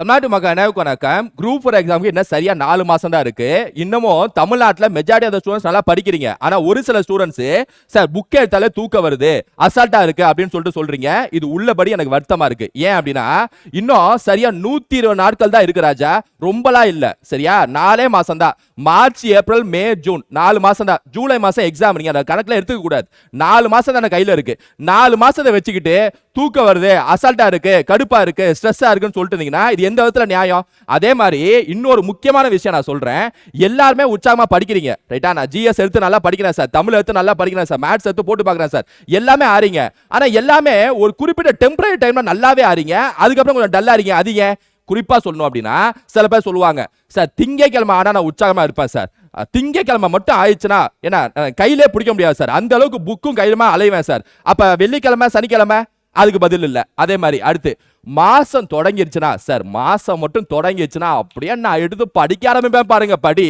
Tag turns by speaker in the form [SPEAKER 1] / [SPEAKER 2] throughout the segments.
[SPEAKER 1] தமிழ்நாட்டு மக்கள் அனைவருக்கும் வணக்கம் குரூப் ஃபோர் எக்ஸாமுக்கு இன்னும் சரியா நாலு மாசம் தான் இருக்கு. இன்னமும் தமிழ்நாட்டில் மெஜாரிட்டி ஆஃப் ஸ்டூடெண்ட்ஸ் நல்லா படிக்கிறீங்க. ஆனா ஒரு சில ஸ்டூடெண்ட்ஸ் சார் புக் எடுத்தாலே தூக்க வருது. அசால்ட்டா இருக்கு அப்படின்னு சொல்லிட்டு சொல்றீங்க. இது உள்ளபடி எனக்கு வருத்தமா இருக்கு. ஏன் அப்படின்னா இன்னும் சரியா நூத்தி இருபது நாட்கள் தான் இருக்கு ராஜா. ரொம்பலாம் இல்ல. சரியா? நாலே மாசம் தான். March April May June. நாலு மாசம் தான். ஜூலை மாசம் எக்ஸாம் நீங்க அதை கணக்குல எடுத்துக்க கூடாது. நாலு மாசம் தான் கையில இருக்கு. நாலு மாசத்தை வச்சுக்கிட்டு தூக்கம் வருது அசால்ட்டா இருக்கு கடுப்பா இருக்கு ஸ்ட்ரெஸ்ஸா இருக்குன்னு சொல்லிட்டு இருந்தீங்கன்னா இது எந்த விதத்துல நியாயம்? அதே மாதிரி இன்னொரு முக்கியமான விஷயம் நான் சொல்றேன். எல்லாருமே உற்சாகமா படிக்கிறீங்க ரைட்டா நான் ஜிஎஸ் எடுத்து நல்லா படிக்கிறேன் சார் தமிழ் எடுத்து நல்லா படிக்கிறேன் சார் மேத்ஸ் எடுத்து போட்டு பார்க்குறேன் சார் எல்லாமே ஆறீங்க. ஆனா எல்லாமே ஒரு குறிப்பிட்ட டெம்பரரி டைம்ல நல்லாவே ஆறீங்க. அதுக்கப்புறம் கொஞ்சம் டல்லா இருங்க அது ஏன்? குறிப்பா சொல்லணும் அப்படின்னா சில பேர் சொல்லுவாங்க சார் திங்கக்கிழமை ஆனா நான் உற்சாகமா இருப்பேன் சார் திங்கக்கிழமை திங்கட்கிழமை மட்டும் ஆயிடுச்சுன்னா என்ன கையிலே பிடிக்க முடியாது சார் அந்த அளவுக்கு புக்கும் கையிலுமா அலைவேன் சார் அப்ப வெள்ளிக்கிழமை சனிக்கிழமை? அதுக்கு பதில் இல்லை. அதே மாதிரி அடுத்து மாசம் தொடங்கிருச்சுன்னா சார் மாசம் மட்டும் தொடங்கிருச்சுன்னா அப்படியே நான் எடுத்து படிக்க ஆரம்பிப்பேன் பாருங்க படி.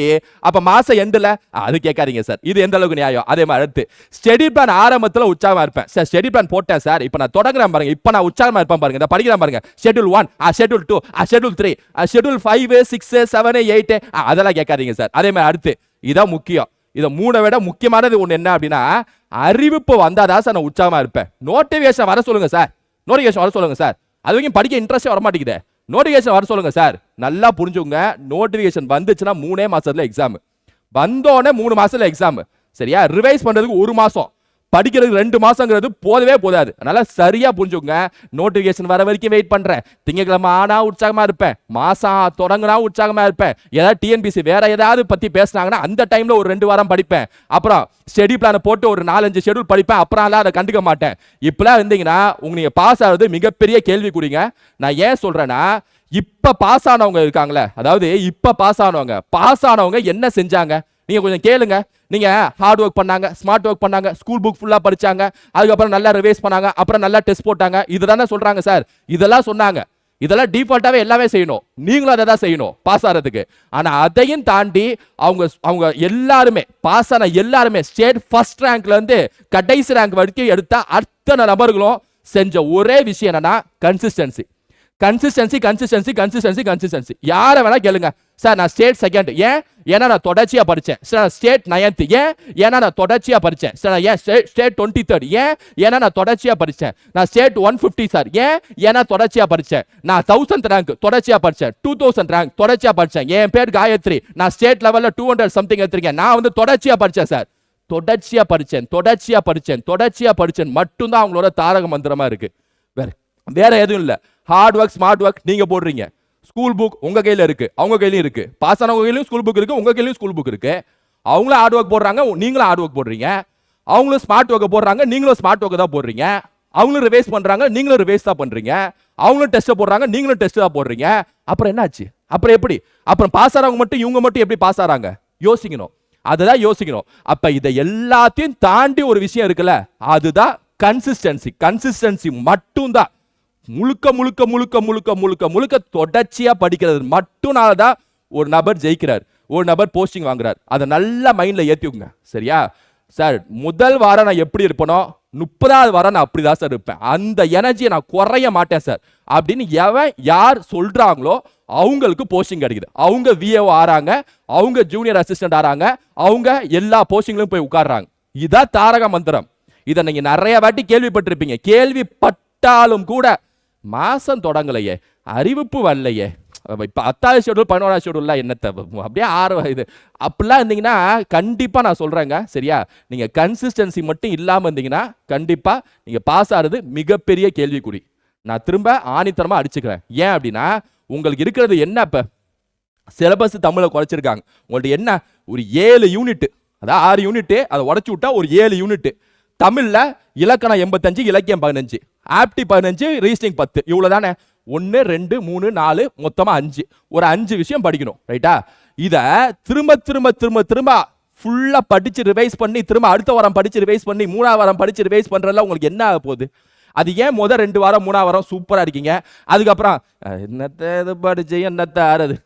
[SPEAKER 1] அப்ப மாசம் எண்டில் அது கேட்காதீங்க சார் இது எந்த அளவுக்கு நியாயம்? அதே மாதிரி அடுத்து ஸ்டடி பிளான் ஆரம்பத்தில் உற்சாகமா இருப்பேன். சார் ஸ்டடி பிளான் போட்டேன் சார் இப்போ நான் தொடங்குறேன் பாருங்க. இப்போ நான் உற்சாகமா இருப்பேன் பாருங்க. இந்த படிக்கிறேன் பாருங்க. ஷெட்யூல் ஒன் ஆ ஷெட்யூல் டூ ஆ schedule three schedule five six seven eight அதெல்லாம் கேட்காதீங்க சார் அதே மாதிரி அடுத்து இதான் முக்கியம். இதை மூணை விட முக்கியமானது ஒன்று என்ன அப்படின்னா அறிவிப்பு வந்தாதான் சார் நான் உற்சாகமாக இருப்பேன். நோட்டிஃபிகேஷன் வர சொல்லுங்கள் சார். நோட்டிஃபிகேஷன் வர சொல்லுங்கள் சார். அது வரைக்கும் படிக்க இன்ட்ரெஸ்டே வர மாட்டேங்குதே நோட்டிஃபிகேஷன் வர சொல்லுங்கள் சார். நல்லா புரிஞ்சுங்க நோட்டிஃபிகேஷன் வந்துச்சுன்னா மூணே மாதத்தில் எக்ஸாம் வந்தோடனே மூணு மாதத்தில் எக்ஸாம் சரியா? ரிவைஸ் பண்ணுறதுக்கு ஒரு மாதம் படிக்கிறதுக்கு ரெண்டு மாசங்கிறது போதவே போதாது. அதனால சரியா புரிஞ்சுங்க நோட்டிபிகேஷன் வர வரைக்கும் வெயிட் பண்றேன். திங்கக்கிழமை ஆனா உற்சாகமா இருப்பேன். மாசம் தொடங்கினா உற்சாகமா இருப்பேன். ஏதாவது டிஎன்பிசி வேற ஏதாவது பத்தி பேசினாங்கன்னா அந்த டைம்ல ஒரு ரெண்டு வாரம் படிப்பேன். அப்புறம் ஸ்டடி பிளான் போட்டு ஒரு நாலஞ்சு ஷெடியூல் படிப்பேன். அப்புறம் எல்லாம் அதை கண்டுக்க மாட்டேன். இப்பெல்லாம் இருந்தீங்கன்னா உங்க நீங்க பாஸ் ஆகுறது மிகப்பெரிய கேள்வி கூடிங்க. நான் ஏன் சொல்றேன்னா இப்ப பாஸ் ஆனவங்க இருக்காங்களே. அதாவது இப்ப பாஸ் ஆனவங்க. பாஸ் ஆனவங்க என்ன செஞ்சாங்க? நீங்க கொஞ்சம் கேளுங்க. நீங்க ஹார்ட் ஒர்க் பண்ணாங்க ஸ்மார்ட் ஒர்க் பண்ணாங்க ஸ்கூல் புக் ஃபுல்லா படிச்சாங்க அதுக்கப்புறம் நல்லா ரிவைஸ் பண்ணாங்க அப்புறம் நல்லா டெஸ்ட் போட்டாங்க. இதுதானே சொல்றாங்க சார் இதெல்லாம் சொன்னாங்க. இதெல்லாம் டிஃபால்ட்டாகவே எல்லாமே செய்யணும். நீங்களும் அதை தான் செய்யணும் பாஸ் ஆகிறதுக்கு ஆனால் அதையும் தாண்டி அவங்க அவங்க எல்லாருமே பாஸ் ஆன எல்லாருமே ஸ்டேட் ஃபர்ஸ்ட் ரேங்க்லேருந்து கடைசி ரேங்க் வரைக்கும் எடுத்த அத்தனை நபர்களும் செஞ்ச ஒரே விஷயம் என்னன்னா consistency consistency consistency consistency consistency யாரை வேணா கேளுங்க. சார் நான் ஸ்டேட் செகண்ட் ஏன்? ஏன்னா நான் தொடர்ச்சியாக படித்தேன் சார் நான் ஸ்டேட் நயன்த்து ஏன்? ஏன்னா நான் தொடர்ச்சியாக படிச்சேன். சார் நான் ஏன் ஸ்டேட் ஸ்டேட் டுவெண்ட்டி தேர்ட் ஏன்? ஏன்னா நான் தொடர்ச்சியாக படித்தேன் நான் ஸ்டேட் ஒன் ஃபிஃப்டி சார் ஏன்? ஏன்னா தொடர்ச்சியாக படித்தேன் நான் தௌசண்ட் ரேங்க் தொடர்ச்சியாக படித்தேன் டூ தௌசண்ட் ரேங்க் தொடர்ச்சியாக படித்தேன் என் பேர் காயத்ரி நான் ஸ்டேட் லெவலில் டூ ஹண்ட்ரட் சம்திங் எடுத்திருக்கேன். நான் வந்து தொடர்ச்சியாக படித்தேன் சார் தொடர்ச்சியாக படித்தேன் தொடர்ச்சியாக படித்தேன் தொடர்ச்சியாக படித்தேன் மட்டும்தான் அவங்களோட தாரக மந்திரமாக இருக்குது வேற வேற எதுவும் இல்லை. ஹார்ட் ஒர்க் ஸ்மார்ட் ஒர்க் நீங்கள் போடுறீங்க. ஸ்கூல் புக் உங்கள் கையில் இருக்குது அவங்க கையிலையும் இருக்குது பாஸ் ஆனவங்க கையிலையும் ஸ்கூல் புக் இருக்குது உங்கள் கையிலையும் ஸ்கூல் புக் இருக்குது அவங்களும் ஹார்ட் ஒர்க் போடுறாங்க நீங்களும் ஹார்ட் ஒர்க் போடுறீங்க. அவங்களும் ஸ்மார்ட் ஒர்க்கை போடுறாங்க நீங்களும் ஸ்மார்ட் ஒர்க்கை தான் போடுறீங்க. அவங்களும் ரிவைஸ் பண்ணுறாங்க நீங்களும் ரிவைஸ் தான் பண்ணுறீங்க அவங்களும் டெஸ்ட்டை போடுறாங்க நீங்களும் டெஸ்ட் தான் போடுறீங்க. அப்புறம் என்னாச்சு? அப்புறம் எப்படி? அப்புறம் பாஸ் ஆகிறவங்க மட்டும் இவங்க மட்டும் எப்படி பாஸ் ஆகிறாங்க யோசிக்கணும். அதுதான் யோசிக்கணும். அப்ப இதை எல்லாத்தையும் தாண்டி ஒரு விஷயம் இருக்குல்ல அதுதான் கன்சிஸ்டன்சி கன்சிஸ்டன்சி மட்டும்தான். முழுக்க முழுக்க முழுக்க முழுக்க முழுக்க முழுக்க தொடர்ச்சியாக படிக்கிறது மட்டும்னால தான் ஒரு நபர் ஜெயிக்கிறார். ஒரு நபர் போஸ்டிங் வாங்குறார். அதை நல்லா மைண்டில் ஏற்றிக்குங்க சரியா? சார் முதல் வாரம் நான் எப்படி இருப்பனோ முப்பதாவது வாரம் நான் அப்படிதான் சார் இருப்பேன். அந்த எனர்ஜியை நான் குறைய மாட்டேன் சார் அப்படின்னு எவன் யார் சொல்கிறாங்களோ அவங்களுக்கு போஸ்டிங் கிடைக்குது. அவங்க விஏஓ ஆறாங்க அவங்க ஜூனியர் அசிஸ்டன்ட் ஆறாங்க அவங்க எல்லா போஸ்டிங்லயும் போய் உட்காடுறாங்க இதான் தாரக மந்திரம். இதை நீங்கள் நிறைய வாட்டி கேள்விப்பட்டிருப்பீங்க. கேள்விப்பட்டாலும் கூட மாசம் தொடங்கலையே அறிவிப்பு வரலையே. இப்போ பத்தாவது ஷெடியூல் பதினோராவது ஷெடியூல்லாம் என்னத்தை அப்படியே ஆர்வம் இது. அப்படிலாம் இருந்தீங்கன்னா கண்டிப்பாக நான் சொல்கிறேங்க சரியா? நீங்கள் கன்சிஸ்டன்சி மட்டும் இல்லாமல் இருந்தீங்கன்னா கண்டிப்பாக நீங்கள் பாஸ் ஆகிறது மிகப்பெரிய கேள்விக்குறி. நான் திரும்ப ஆணித்தரமாக அடிச்சுக்கிறேன். ஏன் அப்படின்னா உங்களுக்கு இருக்கிறது என்ன இப்போ? சிலபஸ் தமிழை குறைச்சிருக்காங்க. உங்கள்ட்ட என்ன? ஒரு ஏழு யூனிட்டு அதாவது ஆறு யூனிட்டு அதை உடச்சி விட்டா ஒரு ஏழு யூனிட்டு தமிழில் இலக்கணம் எண்பத்தஞ்சு இலக்கியம் பதினஞ்சு. ஆப்டி பதினஞ்சு ரீசனிங் பத்து. இவ்வளோ தானே ஒன்று ரெண்டு மூணு நாலு மொத்தமாக அஞ்சு. ஒரு அஞ்சு விஷயம் படிக்கணும் ரைட்டா? இதை திரும்ப திரும்ப திரும்ப திரும்ப ஃபுல்லாக படித்து ரிவைஸ் பண்ணி திரும்ப அடுத்த வாரம் படித்து ரிவைஸ் பண்ணி மூணாவது வாரம் படித்து ரிவைஸ் பண்ணுறதுல உங்களுக்கு என்ன ஆக போகுது? அது ஏன் முதல் ரெண்டு வாரம் மூணாவது வாரம் சூப்பராக இருக்கீங்க? அதுக்கப்புறம் என்னத்தை என்னத்த இது படிச்சு என்னத்த ஆறுது?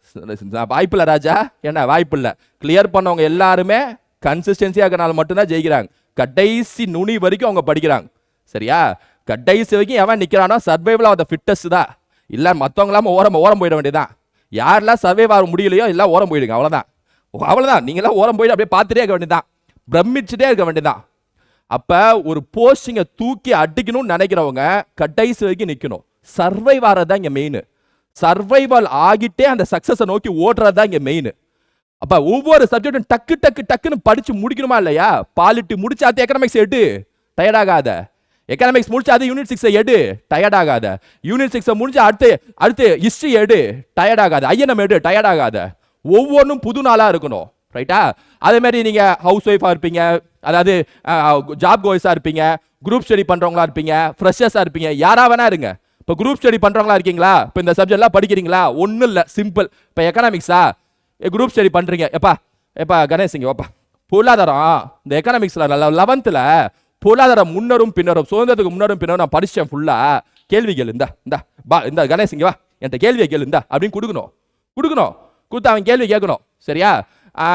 [SPEAKER 1] வாய்ப்பில்லை ராஜா. என்ன வாய்ப்பில்லை. கிளியர் பண்ணவங்க எல்லாருமே கன்சிஸ்டன்சியாக இருக்கனால மட்டும்தான் ஜெயிக்கிறாங்க. கடைசி நுனி வரைக்கும் அவங்க படிக்கிறாங்க. சரியா? கடைசி வரைக்கும் எவன் நிற்கிறானோ சர்வைவல் ஆஃப் த ஃபிட்டஸ்ட் தான். இல்லை மற்றவங்களாம ஓரம் ஓரம் போயிட வேண்டியதான் யாரெல்லாம் சர்வைவ் ஆக முடியலையோ எல்லாம் ஓரம் போயிடுங்க அவ்வளோதான் அவ்வளோதான் நீங்களாம் ஓரம் போயிட்டு அப்படியே பார்த்துட்டே இருக்க வேண்டியதான் பிரமிச்சுட்டே இருக்க வேண்டியதான் அப்போ ஒரு போஸ்டிங்கை தூக்கி அடிக்கணும்னு நினைக்கிறவங்க கடைசி வரைக்கும் நிற்கணும் சர்வைவ் ஆகிறது தான் இங்கே மெயின் சர்வைவல் ஆகிட்டே அந்த சக்சஸை நோக்கி ஓடுறது தான் இங்கே மெயின் அப்போ ஒவ்வொரு சப்ஜெக்டும் டக்கு டக்கு டக்குன்னு படித்து முடிக்கணுமா இல்லையா? பாலிட்டி முடிச்சாத்து எக்கனாமிக்ஸ் எடு. டயர்ட் எக்கனாமிக்ஸ் முடிச்சு அது யூனிட் சிக்ஸை எடு. டயர்ட் ஆகாத. யூனிட் சிக்ஸை முடிஞ்சு அடுத்து அடுத்து ஹிஸ்ட்ரி எடு. டயர்ட் ஆகாத. ஐஎன்எம் எடு. டயர்ட் ஆகாத. ஒவ்வொன்றும் புது நாளாக இருக்கணும். ரைட்டா அதே மாதிரி நீங்கள் ஹவுஸ் ஒய்ஃபாக இருப்பீங்க. அதாவது ஜாப் கோய்ஸாக இருப்பீங்க. குரூப் ஸ்டடி பண்ணுறவங்களா இருப்பீங்க. ஃப்ரெஷர்ஸாக இருப்பீங்க. யாராக வேணா இருங்க. இப்போ குரூப் ஸ்டடி பண்ணுறவங்களா இருக்கீங்களா? இப்போ இந்த சப்ஜெக்ட்லாம் படிக்கிறீங்களா? ஒன்றும் இல்லை. சிம்பிள் இப்போ எக்கனாமிக்ஸா குரூப் ஸ்டடி பண்ணுறீங்க எப்பா? எப்பா கணேஷ் சிங் வாப்பா. பொருளாதாரம். இந்த எக்கனாமிக்ஸில் லெவன்த்தில் பொருளாதாரம் முன்னரும் பின்னரும் சுதந்திரத்துக்கு முன்னரும் பின்னரும் நான் படிச்சேன் ஃபுல்லாக கேள்வி இந்த இந்தா பா இந்த கணேஷ் இங்கே வா. என்கிட்ட கேள்வியை கேளு இந்த அப்படின்னு கொடுக்கணும். கொடுக்கணும். கொடுத்து அவன் கேள்வி கேட்கணும். சரியா? ஆ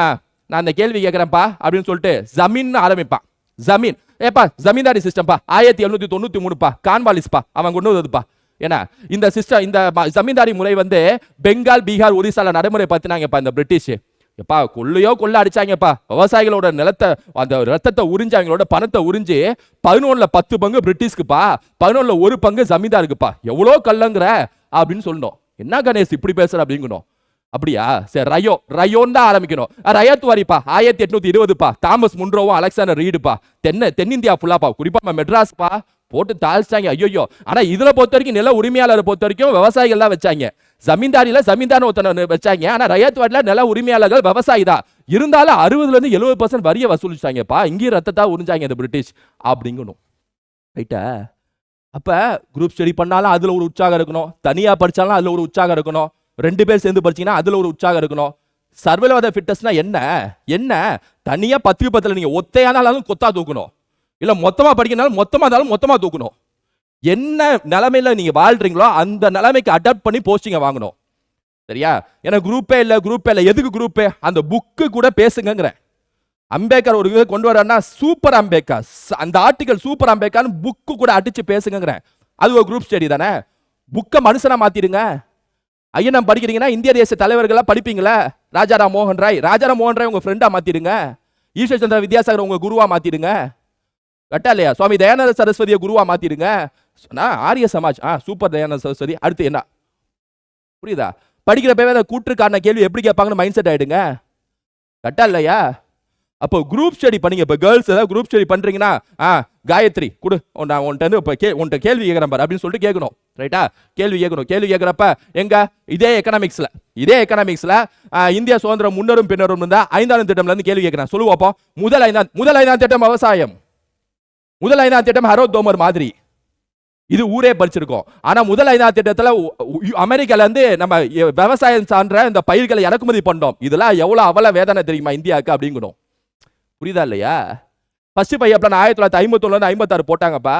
[SPEAKER 1] நான் அந்த கேள்வி கேட்குறேன்ப்பா அப்படின்னு சொல்லிட்டு ஜமீன் ஆரம்பிப்பான். ஜமீன். ஏப்பா ஜமீன்தாரி சிஸ்டம்ப்பா ஆயிரத்தி எழுநூத்தி தொண்ணூத்தி மூணுப்பா. கான்வாலிஸ்ப்பா அவன் கொண்டு வந்ததுப்பா. ஏன்னா இந்த சிஸ்டம் இந்த ஜமீன்தாரி முறை வந்து பெங்கால் பீகார் ஒரிசால நடைமுறைப்படுத்தினாங்கப்பா இந்த பிரிட்டிஷ். எப்பா கொள்ளையோ கொள்ள அடிச்சாங்கப்பா. விவசாயிகளோட நிலத்தை அந்த ரத்தத்தை உறிஞ்சு அவங்களோட பணத்தை உறிஞ்சு பதினொன்னுல பத்து பங்கு பிரிட்டிஷ்க்குப்பா. பதினொன்னுல ஒரு பங்கு ஜமீன்தாருக்குப்பா. எவ்வளோ கல்லங்கிற அப்படின்னு சொல்லணும் என்ன கணேஷ் இப்படி பேசுற அப்படிங்கணும் அப்படியா? சரி ரயோ ரயோன்னு தான் ஆரம்பிக்கணும். அஹ், ரயத் வாரிப்பா ஆயிரத்தி எட்நூத்தி இருபதுப்பா. Thomas முன்ரோவும் Alexander ரீடுப்பா. தென்ன தென்னிந்தியா ஃபுல்லாப்பா. குறிப்பா மெட்ராஸ்ப்பா. போட்டு தாழ்ச்சாங்க ஐயோ ஆனா இதுல பொறுத்த வரைக்கும் நில உரிமையாளரை பொறுத்த வரைக்கும் விவசாயிகள் தான் வச்சாங்க. ஜமீன்தாரியில ஜமீன்தார் ஒருத்தனை வச்சாங்க. ஆனால் ரயத் வாட்டில் நில உரிமையாளர்கள் விவசாயி தான் இருந்தாலும் அறுபதுலேருந்து எழுபது பர்சன்ட் வரியை வசூலிச்சாங்கப்பா. இங்கேயும் ரத்தத்தா உறிஞ்சாங்க இந்த பிரிட்டிஷ் அப்படிங்கணும். ரைட்டா அப்போ குரூப் ஸ்டடி பண்ணாலும் அதில் ஒரு உற்சாகம் இருக்கணும். தனியாக படித்தாலும் அதில் ஒரு உற்சாகம் இருக்கணும். ரெண்டு பேர் சேர்ந்து படிச்சீங்கன்னா அதில் ஒரு உற்சாகம் இருக்கணும். சர்வலவாத ஃபிட்னஸ்னா என்ன? என்ன? தனியாக பத்து பத்தில் நீங்கள் ஒத்தையானாலும் கொத்தா தூக்கணும். இல்லை மொத்தமாக படிக்கனாலும் மொத்தமாக இருந்தாலும் மொத்தமாக தூக்கணும். என்ன நிலைமையில நீங்க வாழ்றீங்களோ அந்த நிலைமைக்கு அடாப்ட் பண்ணி போஸ்டிங்க வாங்கணும். சரியா? ஏன்னா குரூப்பே இல்லை குரூப்பே இல்லை எதுக்கு குரூப்பே அந்த புக்கு கூட பேசுங்கங்கிறேன். அம்பேத்கர் ஒரு கொண்டு வர்றாருன்னா சூப்பர் அம்பேத்கர். அந்த ஆர்டிகல் சூப்பர் அம்பேத்கர்னு புக்கு கூட அடிச்சு பேசுங்கிறேன் அது ஒரு குரூப் ஸ்டடி தானே? புக்கை மனுஷனா மாத்திடுங்க. ஐயனம் படிக்கிறீங்கன்னா இந்திய தேச தலைவர்களாக படிப்பீங்களா? ராஜாராம் மோகன் ராய். ராஜாராம் மோகன் ராய் உங்கள் ஃப்ரெண்டாக மாற்றிடுங்க ஈஸ்வர் சந்திர வித்யாசாகர் உங்கள் குருவாக மாற்றிடுங்க கட்டா இல்லையா? சுவாமி தயானந்த சரஸ்வதியை குருவாக மாற்றிடுங்க நான் ஆரிய சமாஜ் ஆ சூப்பர் தயானந்த சரஸ்வதி அடுத்து என்ன? புரியுதா? படிக்கிறப்பவே அதை கூற்றுக்கான கேள்வி எப்படி கேட்பாங்கன்னு மைண்ட் செட் ஆகிடுங்க கரெக்டா இல்லையா? அப்போ குரூப் ஸ்டடி பண்ணீங்க. இப்போ கேர்ள்ஸ் ஏதாவது குரூப் ஸ்டடி பண்றீங்கன்னா ஆ காயத்ரி கொடு. நான் உன்கிட்ட வந்து இப்போ கே உன்கிட்ட கேள்வி கேட்குறேன் பாரு அப்படின்னு சொல்லிட்டு கேட்கணும். ரைட்டா கேள்வி கேட்கணும். கேள்வி கேட்குறப்ப எங்க? இதே எக்கனாமிக்ஸ்ல இதே எக்கனாமிக்ஸ்ல இந்தியா சுதந்திரம் முன்னரும் பின்னரும் இருந்தால் ஐந்தாம் திட்டம்ல இருந்து கேள்வி கேட்குறேன். சொல்லுவோம் அப்போ. முதல் ஐந்தாம் முதல் ஐந்தாம் திட்டம் விவசாயம். முதல் ஐந்தாம் திட்டம் ஹரோத் தோமர் மாதிரி. இது ஊரே படிச்சிருக்கோம் ஆனா முதல் ஐநா திட்டத்துல அமெரிக்கால இருந்து நம்ம விவசாயம் சார்ந்த இந்த பயிர்களை இறக்குமதி பண்ணோம். இதெல்லாம் எவ்வளவு அவல வேதனை தெரியுமா இந்தியாவுக்கு அப்படிங்கணும். புரியுதா இல்லையா? ஃபர்ஸ்ட் பையன் பிளான் ஆயிரத்தி தொள்ளாயிரத்தி ஐம்பத்தொன்னுல ஐம்பத்தாறு போட்டாங்கப்பா.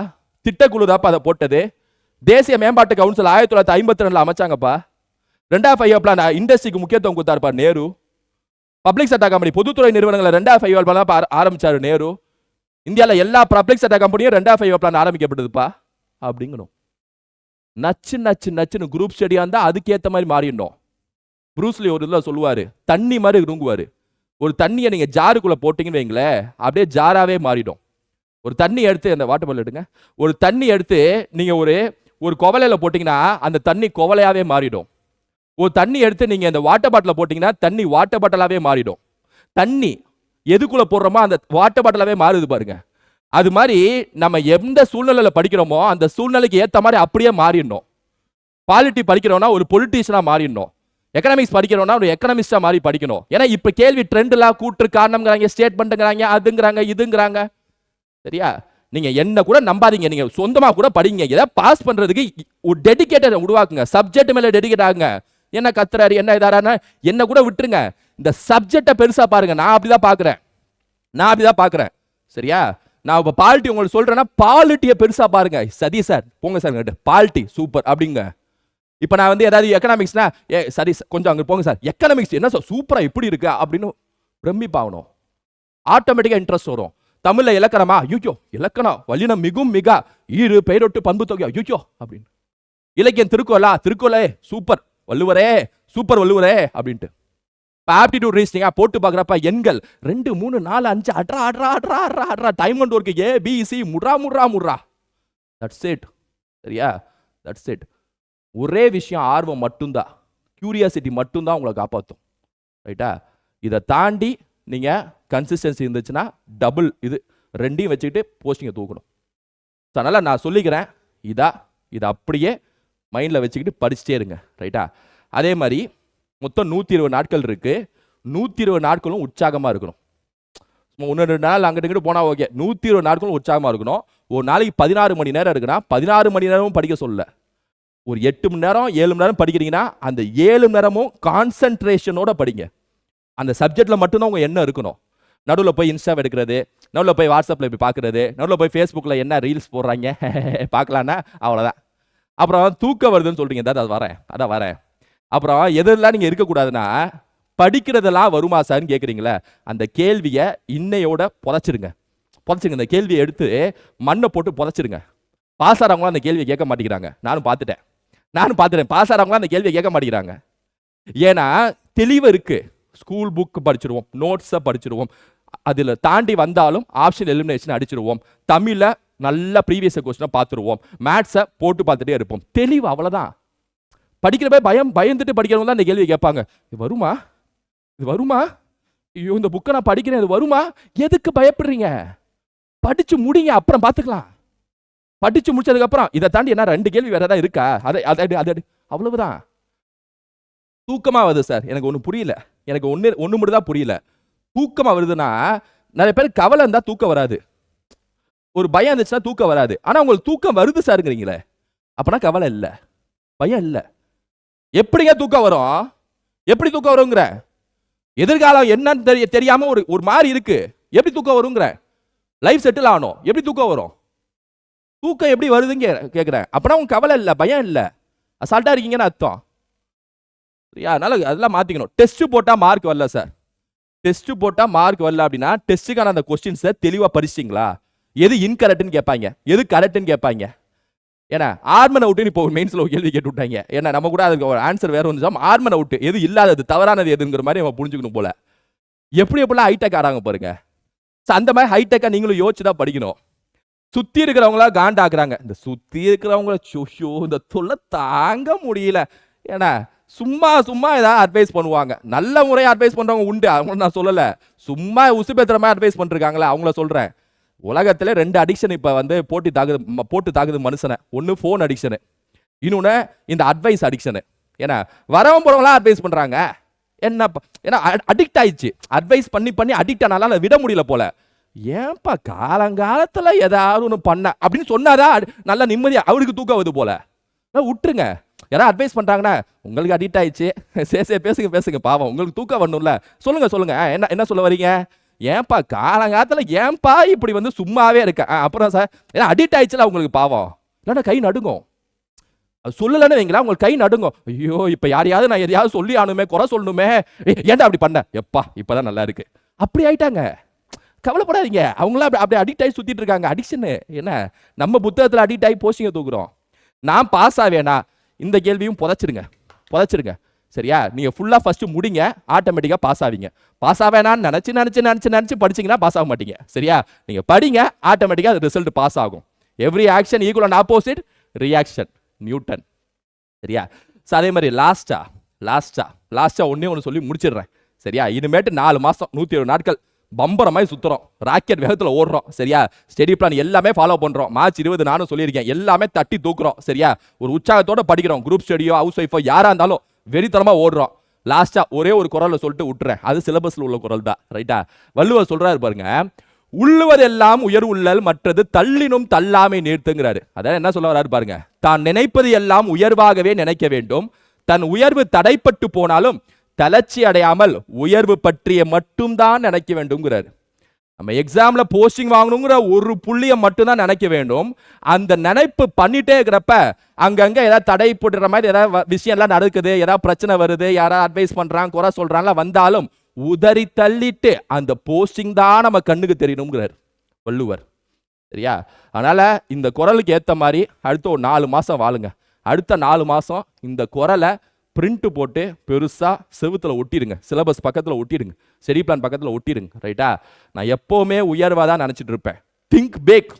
[SPEAKER 1] திட்டக்குழு தான்ப்பா அதை போட்டது. தேசிய மேம்பாட்டு கவுன்சில் ஆயிரத்தி தொள்ளாயிரத்தி ஐம்பத்தி ரெண்டுல அமைச்சாங்கப்பா. ரெண்டாவது ஃபைவ் பிளான் இண்டஸ்ட்ரிக்கு முக்கியத்துவம் கொடுத்தாருப்பா நேரு. பப்ளிக் செக்டர் கம்பெனி பொதுத்துறை நிறுவனங்களை ரெண்டாவது ஃபைவ் பிளான் ஆரம்பிச்சாரு நேரு. இந்தியாவில் எல்லா பப்ளிக் செக்டர் கம்பெனியும் ரெண்டாவது ஃபைவ் பிளான் ஆரம்பிக்கப்பட்டதுப்பா. அப்படிங்கணும். நச்சு நச்சு நச்சுன்னு குரூப் ஸ்டடியாக இருந்தால் அதுக்கேற்ற மாதிரி மாறிடணும். ப்ரூஸ்லி ஒரு இதில் சொல்லுவார் தண்ணி மாதிரி இருங்குவார் ஒரு தண்ணியை நீங்கள் ஜாருக்குள்ளே போட்டிங்கன்னு வைங்களேன் அப்படியே ஜாராகவே மாறிடும். ஒரு தண்ணி எடுத்து அந்த வாட்டர் பாட்டில் எடுங்க. ஒரு தண்ணி எடுத்து நீங்கள் ஒரு ஒரு குவலையில் போட்டிங்கன்னா அந்த தண்ணி குவலையாகவே மாறிடும். ஒரு தண்ணி எடுத்து நீங்கள் இந்த வாட்டர் பாட்டில் போட்டிங்கன்னா தண்ணி வாட்டர் பாட்டிலாகவே மாறிடும். தண்ணி எதுக்குள்ளே போடுறோமோ அந்த வாட்டர் பாட்டிலாகவே மாறுது பாருங்கள் அது மாதிரி நம்ம எந்த சூழ்நிலையில் படிக்கிறோமோ அந்த சூழ்நிலைக்கு ஏற்ற மாதிரி அப்படியே மாறிடணும். பாலிட்டி படிக்கிறோம்னா ஒரு பொலிட்டீஷியனாக மாறிடணும். எக்கனாமிக்ஸ் படிக்கிறோம்னா ஒரு எக்கனாமிஸ்டாக மாறி படிக்கணும். ஏன்னா இப்போ கேள்வி ட்ரெண்டெலாம் கூற்று காரணம்ங்கிறாங்க ஸ்டேட்மெண்ட்டுங்கிறாங்க அதுங்கிறாங்க இதுங்கிறாங்க. சரியா? நீங்கள் என்ன கூட நம்பாதீங்க. நீங்கள் சொந்தமாக கூட படிங்க. எதை பாஸ் பண்ணுறதுக்கு ஒரு டெடிகேட்டட் உருவாக்குங்க. சப்ஜெக்ட் மேலே டெடிகேட் ஆகுங்க. என்ன கத்துறாரு என்ன இதாரான என்ன கூட விட்டுருங்க. இந்த சப்ஜெக்டை பெருசாக பாருங்க. நான் அப்படிதான் பார்க்குறேன் நான் அப்படிதான் பார்க்குறேன் சரியா? நான் இப்போ பால்ட்டி உங்களுக்கு சொல்கிறேன்னா பாலிட்டியை பெருசாக பாருங்க. சதி சார் போங்க சார் பால்ட்டி சூப்பர் அப்படிங்க. இப்போ நான் வந்து ஏதாவது எக்கனாமிக்ஸ்னா ஏ சரி சார், கொஞ்சம் அங்கே போங்க சார் எக்கனாமிக்ஸ் என்ன சார் சூப்பராக இப்படி இருக்கு அப்படின்னு பிரமிப்பாகணும். ஆட்டோமேட்டிக்காக இன்ட்ரெஸ்ட் வரும். தமிழில் இலக்கணமா? ஐயோ இலக்கணம். வல்லினம் மிகும் மிக. ஈறு பெயரொட்டு பண்பு தொகையா ஐயோ அப்படின்னு. இலக்கியம் திருக்கோலா திருக்கோலே சூப்பர் வள்ளுவரே சூப்பர் வள்ளுவரே அப்படின்ட்டு. ஆப்டிடியூட் ரீசனிங்காக போட்டு பார்க்குறப்ப எண்கள் ரெண்டு மூணு நாலு அஞ்சு அட்ரா அட்ரா அட்ரா அட்ரா அட்ரா டைம் அண்ட் ஒர்க்கு ஏ பிசி முட்ரா முட்ரா முட்ரா தட்ஸ் இட் சரியா? தட்ஸ் இட் ஒரே விஷயம் ஆர்வம் மட்டும்தான் க்யூரியாசிட்டி மட்டும்தான் உங்களை காப்பாற்றும் ரைட்டா இதை தாண்டி நீங்கள் கன்சிஸ்டன்சி இருந்துச்சுன்னா டபுள் இது ரெண்டையும் வச்சுக்கிட்டு போஸ்டிங்கை தூக்கணும். ஸோ அதனால் நான் சொல்லிக்கிறேன் இதா இதை அப்படியே மைண்டில் வச்சுக்கிட்டு படிச்சுட்டே இருங்க. ரைட்டா அதே மாதிரி மொத்தம் நூற்றி இருபது நாட்கள் இருக்குது நூற்றி இருபது நாட்களும் உற்சாகமாக இருக்கணும். ஒன்று ரெண்டு நாள் அங்கிட்டு இங்கிட்டு போனால் ஓகே நூற்றி இருபது நாட்களும் உற்சாகமாக இருக்கணும். ஒரு நாளைக்கு பதினாறு மணி நேரம் இருக்குன்னா பதினாறு மணி நேரமும் படிக்க சொல்லல ஒரு எட்டு மணி நேரம் ஏழு மணி நேரம் படிக்கிறீங்கன்னா அந்த ஏழு மணி நேரமும் கான்சன்ட்ரேஷனோட படிங்க. அந்த சப்ஜெக்டில் மட்டும்தான் உங்கள் எண்ணம் இருக்கணும். நடுவில் போய் இன்ஸ்டா எடுக்கிறது நடுவில் போய் வாட்ஸ்அப்பில் இப்படி பார்க்குறது நடுவில் போய் ஃபேஸ்புக்கில் என்ன ரீல்ஸ் போடுறாங்க பார்க்கலான்னா அவ்வளோதான் அப்புறம் தூக்கம் வருதுன்னு சொல்கிறீங்க தான் அது வரேன் அதான் வரேன். அப்புறம் எதெல்லாம் நீங்கள் இருக்கக்கூடாதுன்னா படிக்கிறதெல்லாம் வருமா சார்னு கேட்குறீங்களே அந்த கேள்வியை இன்னையோட புதைச்சிருங்க புதைச்சிருங்க இந்த கேள்வியை எடுத்து மண்ணை போட்டு புதைச்சிருங்க பாஸ் ஆகிறவங்களாம் அந்த கேள்வியை கேட்க மாட்டேங்கிறாங்க. நானும் பார்த்துட்டேன். நானும் பார்த்துட்டேன். பாஸ் ஆகிறவங்களாம் அந்த கேள்வியை கேட்க மாட்டேங்கிறாங்க. ஏன்னா தெளிவு இருக்குது ஸ்கூல் புக்கு படிச்சிருவோம். நோட்ஸை படிச்சிருவோம். அதில் தாண்டி வந்தாலும் ஆப்ஷன் எலிமினேஷன் அடிச்சிருவோம். தமிழில் நல்ல ப்ரீவியஸ் கொஸ்டினை பார்த்துருவோம். மேத்ஸை போட்டு பார்த்துட்டே இருப்போம். தெளிவு அவ்வளோதான் படிக்கிறப்ப பயம் பயந்துட்டு படிக்கிறவங்க தான் இந்த கேள்வி கேட்பாங்க. இது வருமா? இது வருமா? ஐயோ இந்த புக்கை நான் படிக்கிறேன். இது வருமா? எதுக்கு பயப்படுறீங்க? படிச்சு முடிங்க அப்புறம் பார்த்துக்கலாம். படிச்சு முடிச்சதுக்கப்புறம் இதை தாண்டி என்ன ரெண்டு கேள்வி வேற ஏதாவது இருக்கா? அதை அதை அடி, அதை அவ்வளவுதான். தூக்கமாக வருது சார். எனக்கு ஒன்றும் புரியல. எனக்கு ஒன்று ஒன்று மட்டும் தான் புரியல. தூக்கமாக வருதுன்னா நிறைய பேர் கவலை இருந்தால் தூக்கம் வராது. ஒரு பயம் இருந்துச்சுன்னா தூக்கம் வராது. ஆனால் உங்களுக்கு தூக்கம் வருது சாருங்கிறீங்களே. அப்போனா கவலை இல்லை. பயம் இல்லை. எப்படிங்க தூக்கம் வரும்? எப்படி தூக்கம் வருங்கிற? எதிர்காலம் என்னன்னு தெரிய தெரியாம ஒரு ஒரு மாதிரி இருக்கு. எப்படி தூக்கம் வருங்கிற? லைஃப் செட்டில் ஆகணும். எப்படி தூக்கம் வரும்? தூக்கம் எப்படி வருதுங்க கேட்குறேன் அப்பனா உங்க கவலை இல்லை பயம் இல்லை. அசால்ட்டாக இருக்கீங்கன்னு அர்த்தம். சரியா? அதனால அதெல்லாம் மாற்றிக்கணும் டெஸ்ட் போட்டால் மார்க் வரல சார் டெஸ்ட் போட்டால் மார்க் வரல அப்படின்னா டெஸ்ட்டுக்கான அந்த கொஸ்டின்ஸை தெளிவாக படிச்சிட்டிங்களா எது இன்கரெக்டுன்னு கேட்பாங்க. எது கரெக்டுன்னு கேட்பாங்க? ஏன்னா ஆர்மன் அவுட்டுன்னு இப்போ மெயின்ஸில் ஒரு கேள்வி கேட்டு விட்டாங்க ஏன்னா நம்ம கூட அதுக்கு ஒரு ஆன்சர் வேற வந்து ஆர்மன் அவுட் எது இல்லாதது தவறானது எதுங்கிற மாதிரி நம்ம புரிஞ்சுக்கணும் போல. எப்படி எப்படிலாம் ஹைடெக் ஆடாங்க பாருங்க. ஸோ அந்த மாதிரி ஹைடெக்காக நீங்களும் யோசிச்சு தான் படிக்கணும். சுற்றி இருக்கிறவங்களா காண்டாக்குறாங்க. இந்த சுற்றி இருக்கிறவங்கள சுஷோ இந்த தொல்லை தாங்க முடியல. ஏன்னா சும்மா சும்மா ஏதாவது அட்வைஸ் பண்ணுவாங்க. நல்ல முறையாக அட்வைஸ் பண்ணுறவங்க உண்டு. அவங்கள நான் சொல்லலை. சும்மா உசுபேத்துற மாதிரி அட்வைஸ் பண்ணிருக்காங்களே அவங்கள சொல்கிறேன் உலகத்தில் ரெண்டு அடிக்ஷன் இப்போ வந்து போட்டி தாக்குது போட்டு தாக்குது மனுஷனை. ஒன்று ஃபோன் அடிக்ஷனு இன்னொன்று இந்த அட்வைஸ் அடிக்ஷனு ஏன்னா வரவன் போகிறவங்களாம் அட்வைஸ் பண்ணுறாங்க என்ன ஏன்னா அடிக்ட் ஆயிடுச்சு. அட்வைஸ் பண்ணி பண்ணி அடிக்ட் ஆனால விட முடியல போல. ஏன்பா காலங்காலத்தில் ஏதாவது ஒன்று பண்ண அப்படின்னு சொன்னாதான் நல்லா நிம்மதியாக அவருக்கு தூக்கம் வருது போல. விட்டுருங்க. யாராவது அட்வைஸ் பண்ணுறாங்கண்ணா உங்களுக்கு அடிக்ட் ஆயிடுச்சு. சரி சரி பேசுங்க பேசுங்க பாவம். உங்களுக்கு தூக்கம் வரணும்ல. சொல்லுங்கள் சொல்லுங்கள் என்ன என்ன சொல்ல வரீங்க? ஏன்பா காலங்காலத்தில் ஏன்பா இப்படி வந்து சும்மாவே இருக்க? அப்புறம் சார் ஏன்னா அடிக்ட் ஆயிடுச்சுல உங்களுக்கு பாவம். இல்லைன்னா கை நடுங்கும் அது சொல்லலன்னு வைங்களா உங்களுக்கு கை நடுங்கும் ஐயோ இப்போ யாரையாவது நான் எதையாவது சொல்லி ஆனுமே குறை சொல்லணுமே. ஏன்டா அப்படி பண்ண? எப்பா இப்பதான் நல்லா இருக்கு. அப்படி ஆயிட்டாங்க. கவலைப்படாதீங்க. அவங்களாம் அப்படி அப்படி அடிக்ட் ஆகி சுற்றிட்டு இருக்காங்க. அடிக்ஷனு என்ன? நம்ம புத்தகத்தில் அடிக்ட் ஆகி போஸ்டிங்கை தூக்குறோம். நான் பாஸ் ஆவேனா? இந்த கேள்வியும் புதைச்சிருங்க. புதைச்சிருங்க. சரியா? நீங்கள் ஃபுல்லாக ஃபஸ்ட்டு முடிங்க ஆட்டோமேட்டிக்காக பாஸ் ஆவீங்க. பாஸ் ஆவேனான்னு நினச்சி நினச்சி நினச்சி நினச்சி படிச்சீங்கன்னா பாஸ் ஆக மாட்டீங்க. சரியா? நீங்கள் படிங்க ஆட்டோமேட்டிக்காக அது ரிசல்ட் பாஸ் ஆகும். Every action equal and opposite reaction Newton சரியா? ஸோ அதே மாதிரி லாஸ்ட்டாக லாஸ்ட்டாக லாஸ்ட்டாக ஒன்றே ஒன்று சொல்லி முடிச்சிடுறேன். சரியா? இனிமேட்டு நாலு மாதம் நூற்றி ஏழு நாட்கள் பம்பரம் மாதிரி சுற்றுறோம் ராக்கெட் வேகத்தில் ஓடுறோம். சரியா? ஸ்டெடி பிளான் எல்லாமே ஃபாலோ பண்ணுறோம் மார்ச் இருபது நானும் சொல்லியிருக்கேன். எல்லாமே தட்டி தூக்குறோம். சரியா? ஒரு உற்சாகத்தோட படிக்கிறோம். குரூப் ஸ்டடியோ ஹவுஸ் ஒய்ஃபோ யாராக இருந்தாலும் வெறித்தனமாக ஓடுறோம் லாஸ்ட்டாக ஒரே ஒரு குரலை சொல்லிட்டு விட்டுறேன். அது சிலபஸில் உள்ள குரல் தான் ரைட்டா வள்ளுவர் சொல்கிறாரு பாருங்க உள்ளுவதெல்லாம் உயர் உள்ளல் மற்றது தள்ளினும் தள்ளாமை நிறுத்துங்கிறாரு அதான் என்ன சொல்ல வர்றாரு பாருங்க தான் நினைப்பது எல்லாம் உயர்வாகவே நினைக்க வேண்டும். தன் உயர்வு தடைப்பட்டு போனாலும் தளர்ச்சி அடையாமல் உயர்வு பற்றிய மட்டும்தான் நினைக்க வேண்டும்ங்கிறாரு. நம்ம எக்ஸாமில் போஸ்டிங் வாங்கணுங்கிற ஒரு புள்ளியை மட்டும்தான் நினைக்க வேண்டும். அந்த நினைப்பு பண்ணிட்டே இருக்கிறப்ப அங்கங்கே ஏதாவது தடை போட்டுற மாதிரி ஏதாவது விஷயம்லாம் நடக்குது ஏதாவது பிரச்சனை வருது யாராவது அட்வைஸ் பண்ணுறாங்க குறை சொல்கிறாங்களா வந்தாலும் உதறி தள்ளிட்டு அந்த போஸ்டிங் தான் நம்ம கண்ணுக்கு தெரியணுங்கிறார் வள்ளுவர். சரியா? அதனால் இந்த குரலுக்கு ஏற்ற மாதிரி அடுத்த ஒரு நாலு மாதம் வாழுங்க. அடுத்த நாலு மாதம் இந்த குரலை பிரிண்ட்டு போட்டு பெருசாக செவுத்துல ஒட்டிடுங்க. சிலபஸ் பக்கத்தில் ஒட்டிடுங்க. ஸ்டடி பிளான் பக்கத்தில் ஒட்டிடுங்க. ரைட்டா நான் எப்போவுமே உயர்வாக தான் நினச்சிட்டு இருப்பேன். திங்க் பேக்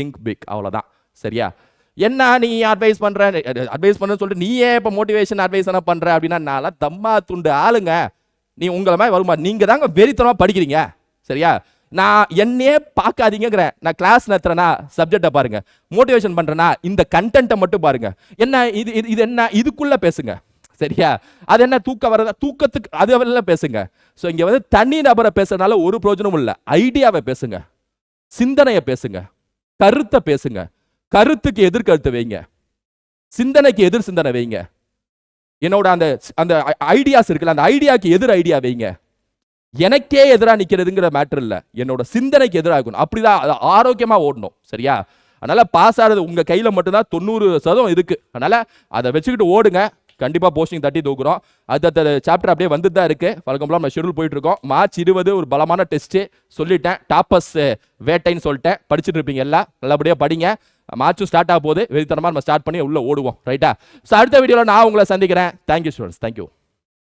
[SPEAKER 1] திங்க் பேக் அவ்வளோதான் சரியா? என்ன நீ அட்வைஸ் பண்ற? அட்வைஸ் பண்ணுறேன்னு சொல்லிட்டு நீ ஏன் இப்போ மோட்டிவேஷன் அட்வைஸ் என்ன பண்ற அப்படின்னா நான்லாம் தம்மா துண்டு ஆளுங்க. நீ உங்களை மாதிரி வருமா? நீங்க தாங்க வெறித்தனமா படிக்கிறீங்க. சரியா? நான் என்னையே பார்க்காதீங்கிறேன் நான் கிளாஸ் நடத்துறேன்னா சப்ஜெக்டை பாருங்க. மோட்டிவேஷன் பண்றேன்னா இந்த கண்டென்ட்டை மட்டும் பாருங்க. என்ன இது இது- இது என்ன? இதுக்குள்ள பேசுங்க. சரியா? அது என்ன தூக்கம் வரதா தூக்கத்துக்கு அது எல்லாம் பேசுங்க. ஸோ இங்கே வந்து தனி நபரை பேசுறதுனால ஒரு பிரயோஜனமும் இல்லை. ஐடியாவை பேசுங்க. சிந்தனையை பேசுங்க. கருத்தை பேசுங்க. கருத்துக்கு எதிர்கருத்து வைங்க. சிந்தனைக்கு எதிர் சிந்தனை வைங்க. என்னோட அந்த அந்த ஐடியாஸ் இருக்குல்ல அந்த ஐடியாக்கு எதிர் ஐடியா வைங்க. எனக்கே எதிராக நிற்கிறதுங்கிற மேட்டர் இல்லை. என்னோட சிந்தனைக்கு எதிராக இருக்கணும் அப்படிதான் அது ஆரோக்கியமாக ஓடணும். சரியா? அதனால பாஸ் ஆகிறது உங்கள் கையில் மட்டும்தான் தொண்ணூறு சதம் இருக்கு. அதனால அதை வச்சுக்கிட்டு ஓடுங்க. கண்டிப்பாக போஸ்டிங் தட்டி தூக்குறோம். அடுத்த சாப்டர் அப்படியே வந்துட்டு தான் இருக்கு. வழக்கம் போல நம்ம ஷெடியூல் போயிட்டு இருக்கோம் மார்ச் இருபது ஒரு பலமான டெஸ்ட்டு சொல்லிட்டேன். டாப்பஸ் வேட்டைன்னு சொல்லிட்டேன். படிச்சுட்டு இருப்பீங்க எல்லாம். நல்லபடியாக படிங்க. மார்ச்சும் ஸ்டார்ட் ஆக போகுது. வெறித்தனமாக நம்ம ஸ்டார்ட் பண்ணி உள்ளே ஓடுவோம். ரைட்டா ஸோ அடுத்த வீடியோவில் நான் உங்களை சந்திக்கிறேன். Thank you students thank you